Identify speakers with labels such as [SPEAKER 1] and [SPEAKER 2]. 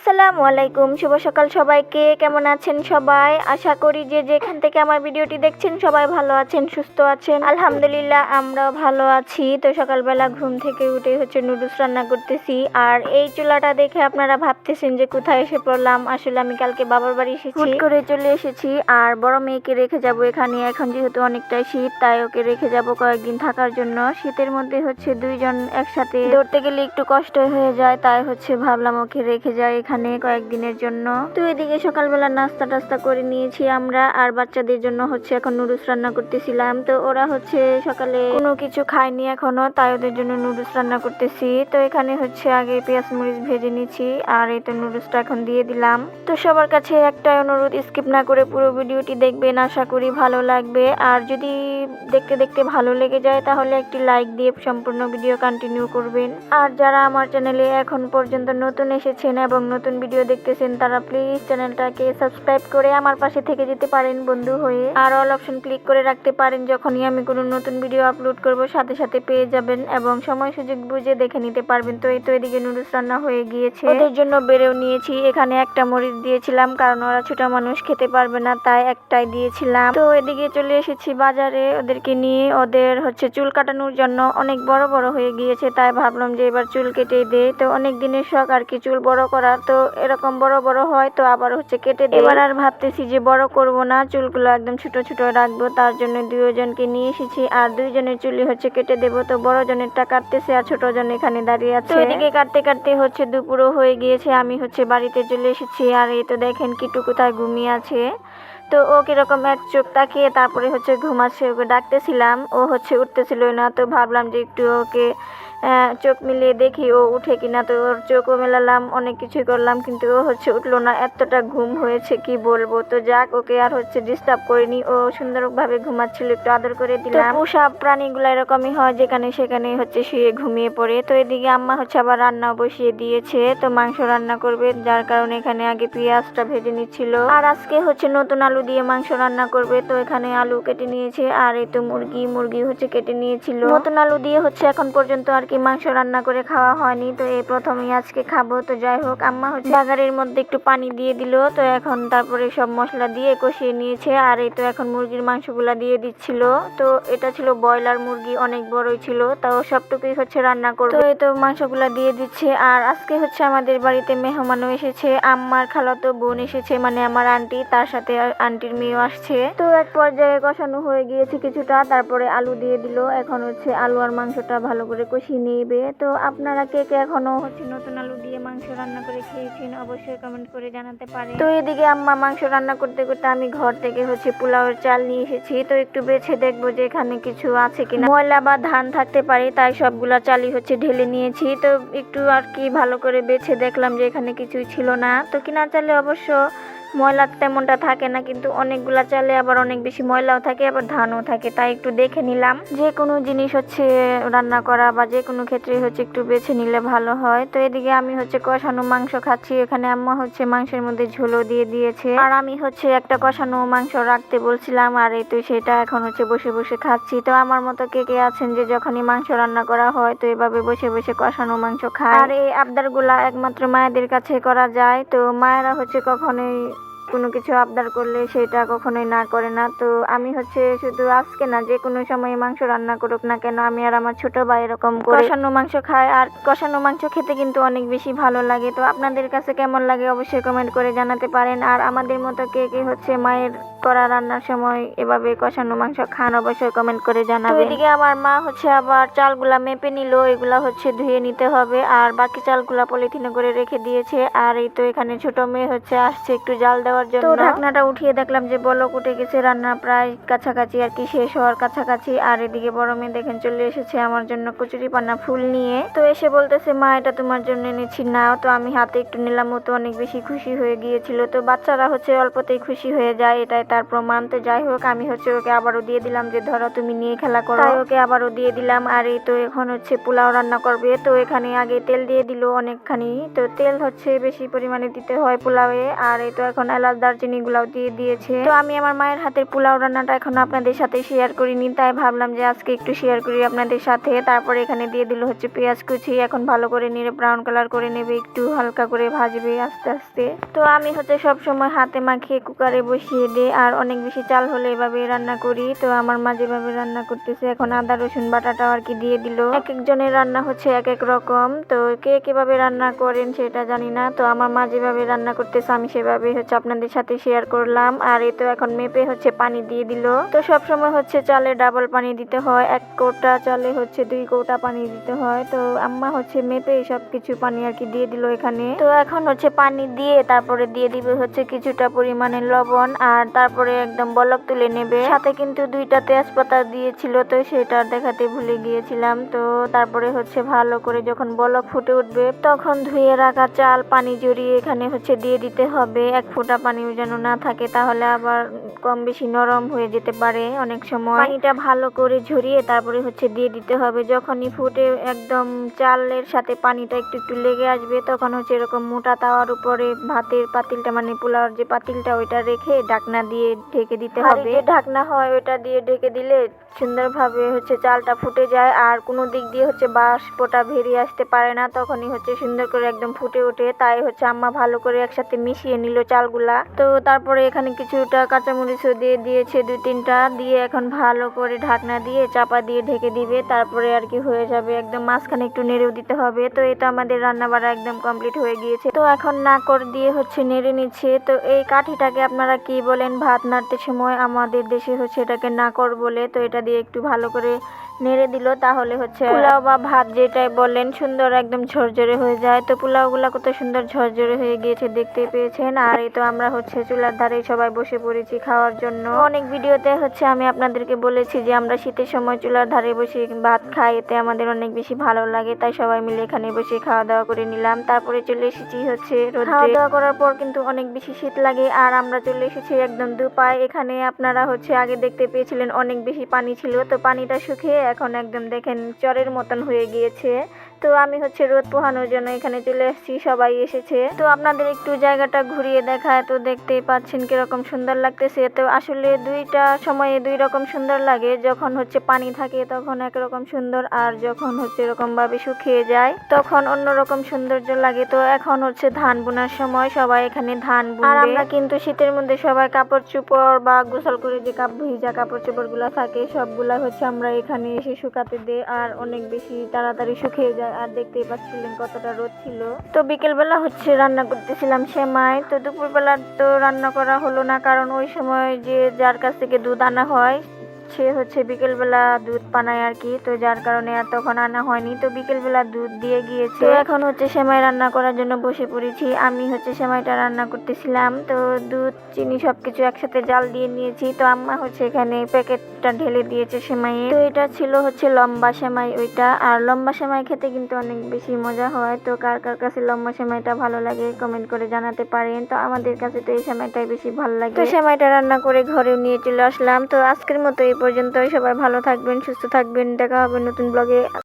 [SPEAKER 1] আসসালামু আলাইকুম, শুভ সকাল সবাইকে। কেমন আছেন সবাই? আশা করি যে যেখান থেকে আমার ভিডিওটি দেখছেন সবাই ভালো আছেন, সুস্থ আছেন। আলহামদুলিল্লাহ, আমরাও ভালো আছি। তো সকালবেলা ঘুম থেকে উঠে হচ্ছে নুডলস রান্না করতেছি। আর এই চুলাটা দেখে আপনারা ভাবতেছেন যে কোথায় এসে পড়লাম। আসলে আমি কালকে বাবার বাড়ি এসেছি। করে চলে এসেছি। আর বড় মেয়েকে রেখে যাব এখানে। এখন যেহেতু অনেকটাই শীত, তাই ওকে রেখে যাব কয়েকদিন থাকার জন্য। শীতের মধ্যে হচ্ছে দুইজন একসাথে ধরতে গেলে একটু কষ্ট হয়ে যায়। তাই হচ্ছে ভাবলাম ওকে রেখে যাই এখানে কয়েকদিনের জন্য। তো এদিকে সকালবেলা নাস্তা টাস্তা করে নিয়েছি আমরা, আর বাচ্চাদের জন্য হচ্ছে এখন নুডলস রান্না করতেছিলাম। তো ওরা হচ্ছে সকালে কোনো কিছু খায়নি এখনও, তাই ওদের জন্য নুডলস রান্না করতেছি। তো এখানে হচ্ছে আগে পেঁয়াজ মরিচ ভেজে নিচ্ছি আর এই তো নুডলসটা এখন দিয়ে দিলাম। তো সবার কাছে একটাই অনুরোধ, স্কিপ না করে পুরো ভিডিওটি দেখবেন, আশা করি ভালো লাগবে। আর যদি দেখতে দেখতে ভালো লেগে যায়, তাহলে একটি লাইক দিয়ে সম্পূর্ণ ভিডিও কন্টিনিউ করবেন। আর যারা আমার চ্যানেলে এখন পর্যন্ত নতুন এসেছেন এবং নতুন ভিডিও দেখতেছেন তারা প্লিজ চ্যানেলটাকে সাবস্ক্রাইব করে আমার পাশে থেকে যেতে পারেন বন্ধু হয়ে। আর অল অপশন ক্লিক করে রাখতে পারেন যখনই আমি কোনো নতুন ভিডিও আপলোড করব, সাথে সাথে পেয়ে যাবেন এবং সময় সুযোগ বুঝে দেখে নিতে পারবেন। তো এই তো এদিকে নুডলস রান্না হয়ে গিয়েছে। ওদের জন্য বেড়েও নিয়েছি, এখানে একটা মরিচ দিয়েছিলাম, কারণ ওরা ছোট মানুষ, খেতে পারবে না, তাই একটাই দিয়েছিলাম। তো এদিকে চলে এসেছি বাজারে, ওদেরকে নিয়ে ওদের হচ্ছে চুল কাটানোর জন্য অনেক বড় বড় হয়ে গিয়েছে, তাই ভাবলাম যে এবার চুল কেটে দেই। তো অনেক দিনের শখ আর কি, চুল বড় করার। তো এরকম বড় বড় হয় তো আবার হচ্ছে কেটে এবার আর ভাবতেছি যে বড় করব না চুলগুলো একদম ছোট ছোট রাখব তার জন্য দুইজনকে নিয়ে এসেছি আর দুইজনের চুলি হচ্ছে কেটে দেবো তো বড় জনেরটা কাটতেছে আর ছোট জন এখানে দাঁড়িয়ে আছে। তো এদিকে কাটতে কাটতে হচ্ছে দুপুরও হয়ে গিয়েছে আমি হচ্ছে বাড়িতে চলে এসেছি আর এই তো দেখেন কিটু কোথায় ঘুমিয়ে আছে। তো ও কীরকম এক চোখ তাকিয়ে তারপরে হচ্ছে ঘুমাচ্ছে ওকে ডাকতেছিলাম ও হচ্ছে উঠতেছিল না তো ভাবলাম যে একটু ওকে চোখ মিলিয়ে দেখি ও উঠে কিনা। তো ওর চোখও মেলালাম অনেক কিছুই করলাম কিন্তু ও হচ্ছে উঠল না। এতটা ঘুম হয়েছে কি বলব? তো যাক ওকে আর হচ্ছে ডিস্টার্ব করিনি। ও সুন্দরভাবে ঘুমাচ্ছিল একটু আদর করে দিলাম। পোষা প্রাণীগুলো এরকমই হয় যেখানে সেখানে হচ্ছে শুয়ে ঘুমিয়ে পড়ে। তো এদিকে আম্মা হচ্ছে আবার রান্না বসিয়ে দিয়েছে তো মাংস রান্না করবে যার কারণে এখানে আগে পেঁয়াজটা ভেজে নিচ্ছিল। আর আজকে হচ্ছে নতুন আলু দিয়ে মাংস রান্না করবে তো এখানে আলু কেটে নিয়েছে আর এই তো মুরগি মুরগি হচ্ছে কেটে নিয়েছিল। নতুন আলু দিয়ে হচ্ছে এখন পর্যন্ত আর কি মাংস রান্না করে খাওয়া হয়নি? তো এই প্রথমেই আজকে খাব। তো যাই হোক, আম্মা হচ্ছে বাগারের মধ্যে একটু পানি দিয়ে দিল। তো এখন তারপরে সব মশলা দিয়ে কষিয়ে নিয়েছে। আর এই তো এখন মুরগির মাংসগুলা দিয়ে দিচ্ছিল। তো এটা ছিল ব্রয়লার মুরগি, অনেক বড়ই ছিল। তাও সবটুকুই হচ্ছে রান্না করবে। তো এই তো মাংসগুলা দিয়ে দিচ্ছে। আর আজকে হচ্ছে আমাদের বাড়িতে মেহমানও এসেছে। আম্মার খালাতো বোন এসেছে মানে আমার আন্টি, তার সাথে আন্টির মেয়েও আসছে। তো এক পর্যায়ে কষানো হয়ে গিয়েছে কিছুটা। তারপরে আলু দিয়ে দিল। এখন হচ্ছে আলু আর মাংসটা ভালো করে কষিয়ে নেবে। তো আপনারা কে কে এখনও হচ্ছে নতুন আলু দিয়ে মাংস রান্না করে খেয়েছেন অবশ্যই কমেন্ট করে জানাতে পারেন। তো এদিকে আম্মা মাংস রান্না করতে করতে আমি ঘর থেকে হচ্ছে পোলাওয়ের চাল নিয়ে এসেছি। তো একটু বেছে দেখব যে এখানে কিছু আছে কিনা। ময়লা বা ধান থাকতে পারে, তাই সবগুলা চালই হচ্ছে ঢেলে নিয়েছি। তো একটু আর কি ভালো করে বেছে দেখলাম যে এখানে কিছুই ছিল না। তো কিনা চালে অবশ্য ময়লা তেমনটা থাকে না, কিন্তু অনেকগুলা চালে আবার অনেক বেশি ময়লাও থাকে, আবার ধানও থাকে, তাই একটু দেখে নিলাম। যে কোনো জিনিস হচ্ছে রান্না করা বা যে কোনো ক্ষেত্রে হচ্ছে একটু বেছে নিলে ভালো হয়। তো এদিকে আমি হচ্ছে কষানো মাংস খাচ্ছি, এখানে আম্মা হচ্ছে মাংসের মধ্যে ঝোলও দিয়ে দিয়েছে। আর আমি হচ্ছে একটা কষানো মাংস রাখতে বলছিলাম, আর এই তো সেটা এখন হচ্ছে বসে বসে খাচ্ছি। তো আমার মতো কে কে আছেন যে যখনই মাংস রান্না করা হয়, তো এভাবে বসে বসে কষানো মাংস খায়। আর এই আবদারগুলা একমাত্র মায়েদের কাছে করা যায়, তো মায়েরা হচ্ছে কখনোই কোনো কিছু আবদার করলে সেটা কখনোই না করে না। তো আমি হচ্ছে শুধু আজকে না, যে কোনো সময় মাংস রান্না করুক না কেন, আমি আর আমার ছোট ভাই এরকম কষানো মাংস খাই, আর কষানো মাংস খেতে কিন্তু অনেক বেশি ভালো লাগে। তো আপনাদের কাছে কেমন লাগে অবশ্যই কমেন্ট করে জানাতে পারেন। আর আমাদের মতো কে কে হচ্ছে মায়ের করা রান্নার সময় এভাবে কষানো মাংস খান অবশ্যই কমেন্ট করে জানাবেন। এদিকে আমার মা হচ্ছে আবার চালগুলা মেপে নিল এগুলা হচ্ছে ধুয়ে নিতে হবে আর বাকি চালগুলা পলিথিনে করে রেখে দিয়েছে আর এই তো এখানে ছোট মেয়ে হচ্ছে আসছে একটু জাল দেওয়ার জন্য। তো ঢাকনাটা উঠিয়ে দেখলাম যে বলক উঠে গেছে রান্না প্রায় কাছাকাছি আর কি শেষ হওয়ার কাছাকাছি আর এদিকে বড় মেয়ে দেখেন চলে এসেছে আমার জন্য কচুরি পান্না ফুল নিয়ে। তো এসে বলতেছে মা এটা তোমার জন্য এনেছি নাও। তো আমি হাতে একটু নিলাম ও তো অনেক বেশি খুশি হয়ে গিয়েছিল। তো বাচ্চারা হচ্ছে অল্পতেই খুশি হয়ে যায় এটাই তার প্রমাণ তো যাই হোক আমি হচ্ছে ওকে আবারও দিয়ে দিলাম যে ধরো তুমি নিয়ে খেলা করো। ওকে আবারও দিয়ে দিলাম আর এই তো এখন হচ্ছে পোলাও রান্না করবে। তো এখানে আগে তেল দিয়ে দিল অনেকখানি। তো তেল হচ্ছে বেশি পরিমাণে দিতে হয় পোলাওয়ে আর এই তো এখন এলাচ দারচিনি গুলাও দিয়ে দিয়েছে। তো আমি আমার মায়ের হাতের পোলাও রান্নাটা এখন আপনাদের সাথে শেয়ার করিনি তাই ভাবলাম যে আজকে একটু শেয়ার করি আপনাদের সাথে। তারপরে এখানে দিয়ে দিল হচ্ছে পেঁয়াজ কুচি এখন ভালো করে নিয়ে ব্রাউন কালার করে নেবে একটু হালকা করে ভাজবে আস্তে আস্তে। তো আমি হচ্ছে সব সময় হাতে মাখিয়ে কুকারে বসিয়ে দিই আর অনেক বেশি চাল হলে এভাবে রান্না করি। তো আমার মা যেভাবে রান্না করতেছে, এখন আদা, রসুন, বাটাটাও আর কি দিয়ে দিল। এক একজনের রান্না হচ্ছে এক এক রকম। তো কে কীভাবে রান্না করেন সেটা জানি না। তো আমার মা যেভাবে রান্না করতেছে, আমি সেভাবে হচ্ছে আপনাদের সাথে শেয়ার করলাম। আর এ তো এখন মেপে হচ্ছে পানি দিয়ে দিল। তো সব সময় হচ্ছে চালে ডাবল পানি দিতে হয়। এক কোটা চালে হচ্ছে দুই কোটা পানি দিতে হয়। তো আম্মা হচ্ছে মেপে সব কিছু পানি আর কি দিয়ে দিল এখানে। তো এখন হচ্ছে পানি দিয়ে তারপরে দিয়ে দিবে হচ্ছে কিছুটা পরিমাণে লবণ। আর তারপরে একদম বলক তুলে নেবে। সাথে কিন্তু দুইটা তেজপাতা দিয়েছিল, তো সেটা দেখাতে ভুলে গিয়েছিলাম। তো তারপরে হচ্ছে ভালো করে যখন বলক ফুটে উঠবে, তখন ধুয়ে রাখা চাল, পানি জড়িয়ে এখানে হচ্ছে দিয়ে দিতে হবে। এক ফোঁটা পানি যেন না থাকে, তাহলে আবার কম বেশি নরম হয়ে যেতে পারে অনেক সময়। পানিটা ভালো করে ঝরিয়ে তারপরে হচ্ছে দিয়ে দিতে হবে। যখনই ফুটে একদম চালের সাথে পানিটা একটু একটু লেগে আসবে, তখন হচ্ছে এরকম মোটা তাওয়ার উপরে ভাতের পাতিলটা মানে পোলাওর যে পাতিলটা, ওইটা রেখে ডাকনা দিয়ে ঢেকে দিতে হবে। ঢাকনা হয় ওটা দিয়ে ঢেকে দিলে সুন্দরভাবে হচ্ছে চালটা ফুটে যায়। আর কোনো দিক দিয়ে হচ্ছে বাষ্পটা বেরিয়ে আসতে পারে না। তখনই হচ্ছে সুন্দর করে একদম ফুটে ওঠে। তাই হচ্ছে আম্মা ভালো করে একসাথে মিশিয়ে নিল চালগুলা। তো তারপরে এখানে কিছুটা কাঁচামরিচও দিয়ে দিয়েছে দুই তিনটা। দিয়ে এখন ভালো করে ঢাকনা দিয়ে চাপা দিয়ে ঢেকে দিবে। তারপরে আর কি হয়ে যাবে। একদম মাঝখানে একটু নেড়েও দিতে হবে। তো এটা আমাদের রান্না বাড়া একদম কমপ্লিট হয়ে গিয়েছে। তো এখন নাকর দিয়ে হচ্ছে নেড়ে নিচ্ছে। তো এই কাঠিটাকে আপনারা কি বলেন ভাত নাড়তে সময় আমাদের দেশে হচ্ছে এটাকে নাকর বলে তো এটা দিয়ে একটু ভালো করে নেড়ে দিল তাহলে হচ্ছে পোলাও বা ভাত যেটাই বলেন সুন্দর একদম ঝরঝরে হয়ে যায়। তো পোলাওগুলা কত সুন্দর ঝরঝরে হয়ে গিয়েছে দেখতে পেয়েছেন। আর এই তো আমরা হচ্ছে চুলার ধারে সবাই বসে পড়েছি খাওয়ার জন্য। অনেক ভিডিওতে হচ্ছে আমি আপনাদেরকে বলেছি যে আমরা শীতের সময় চুলার ধারে বসে ভাত খাই এতে আমাদের অনেক বেশি ভালো লাগে। তাই সবাই মিলে এখানে বসে খাওয়া দাওয়া করে নিলাম। তারপরে চলে এসেছি হচ্ছে খাওয়া দাওয়া করার পর কিন্তু অনেক বেশি শীত লাগে আর আমরা চলে এসেছি একদম দুপায় এখানে আপনারা হচ্ছে আগে দেখতে পেয়েছিলেন অনেক বেশি পানি ছিল। তো পানিটা শুকিয়ে এখন একদম দেখেন চরের মতন হয়ে গিয়েছে। তো আমি হচ্ছে রোদ পোহানোর জন্য এখানে চলে এসেছি, সবাই এসেছে। তো আপনাদের একটু জায়গাটা ঘুরিয়ে দেখায়, তো দেখতেই পাচ্ছেন কীরকম সুন্দর লাগতেছে। তো আসলে দুইটা সময়ে দুই রকম সুন্দর লাগে, যখন হচ্ছে পানি থাকে তখন একরকম সুন্দর, আর যখন হচ্ছে এরকম ভাবে শুকিয়ে যায় তখন অন্যরকম সৌন্দর্য লাগে। তো এখন হচ্ছে ধান বোনার সময়, সবাই এখানে ধান আর আমরা কিন্তু শীতের মধ্যে সবাই কাপড় চোপড় বা গোসল করে যে কাপ ভিজা কাপড় চোপড়গুলা থাকে, সবগুলা হচ্ছে আমরা এখানে এসে শুকাতে দেই, আর অনেক বেশি তাড়াতাড়ি শুকিয়ে যায়। আর দেখতেই পাচ্ছিলেন কতটা রোদ ছিল। তো বিকেলবেলা হচ্ছে রান্না করতেছিলাম সেমাই। তো দুপুরবেলা তো রান্না করা হলো না, কারণ ওই সময় যে যার কাছ থেকে দুধ আনা হয় সে হচ্ছে বিকেলবেলা দুধ পানায় আর কি তো যার কারণে আর তখন আনা হয়নি তো বিকেলবেলা দুধ দিয়ে গিয়েছে। এখন হচ্ছে সেমাই রান্না করার জন্য বসে পড়েছি আমি হচ্ছে সেমাইটা রান্না করতেছিলাম তো দুধ চিনি সবকিছু একসাথে জাল দিয়ে নিয়েছি তো আম্মা হচ্ছে এখানে প্যাকেটটা ঢেলে দিয়েছে সেমাইয়ে। তো এটা ছিল হচ্ছে লম্বা সেমাই ওইটা আর লম্বা সেমাই খেতে কিন্তু অনেক বেশি মজা হয় তো কার কার কাছে লম্বা সেমাইটা ভালো লাগে কমেন্ট করে জানাতে পারেন তো আমাদের কাছে তো এই সেমাইটাই বেশি ভালো লাগে। তো সেমাইটা রান্না করে ঘরে নিয়ে চলে আসলাম তো আজকের মতো এই পর্যন্তই। সবাই ভালো থাকবেন সুস্থ থাকবেন। দেখা হবে নতুন ব্লগে